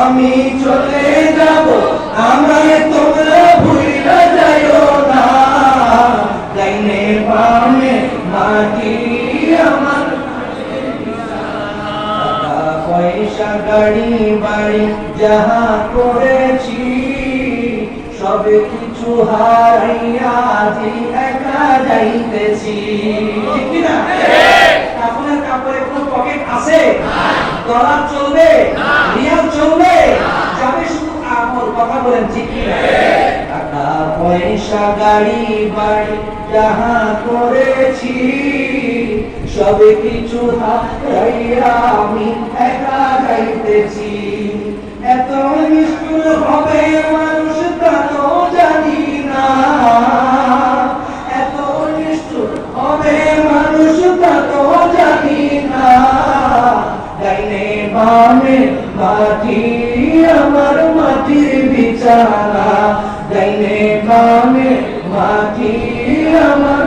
আমি চলে যাব, আমায় তোমরা ভুইলা যাইও না। ডাইনে বামে মাটি আমার। পয়সা, গাড়ি, বাড়ি, যাহা করেছি, সবে কিছু হারাইয়া একা যাইতেছি। ঠিক না কাপড়ের কাপড়ে কোনো পকেট আছে চলবে নিয়ম চলবে যাবে শুধু আমল কথা বলেন ঠিক কিনা টাকা পয়সা গাড়ি বাড়ি যাহা করেছি সবে কিছু হাত আমি একা যাইতেছি। আমার মাটির বিছানা ডাইনে বামে মাটি আমার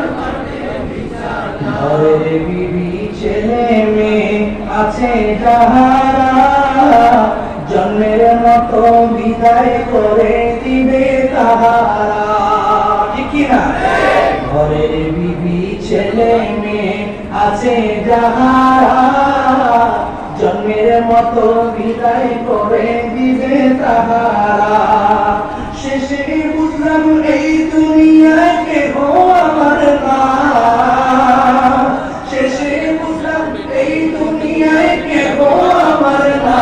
ঘরের বিবি ছেলে মেয়ে আছে যাহারা, জন্মের মতো বিদায় করে দিবে তাহারা। ঘরের বিবি ছেলে মেয়ে আছে যাহারা জন্মের মতো বিদায় করে দিবে তাহারা। শেষে বুঝলাম এই দুনিয়াকে হো আমার না। শেষে বুঝলাম এই দুনিয়ায় কেহ আমার না।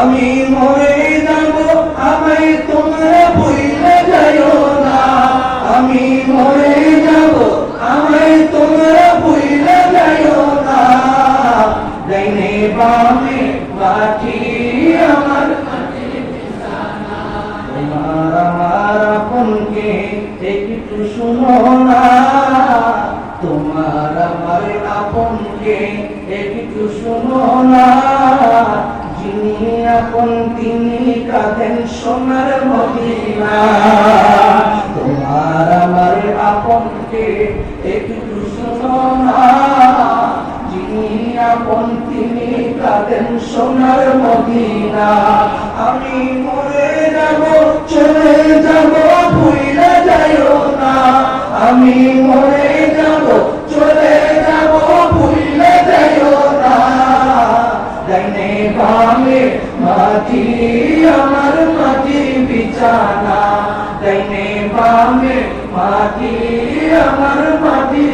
আমি মরে যাব মাটি আমার তোমার আমার আপনকে একটু শুনো না। তোমার আমার আপনকে একটু শুনো না। যিনি আপন, তিনি কাঁদেন সোনার মদিনা। তোমার আমার আপনকে একটু শুনো না। যিনি আপন, তিনি কাঁদেন সোনার মদিনা। আমি মরে যাব, চলে যাব ভুইলা যাইও না। আমি মরে যাব, চলে যাব ভুইলা যাইও না। ডাইনে বামে মাটি, আমার মাটি বিছানা। ডাইনে বামে মাটি, আমার মাটি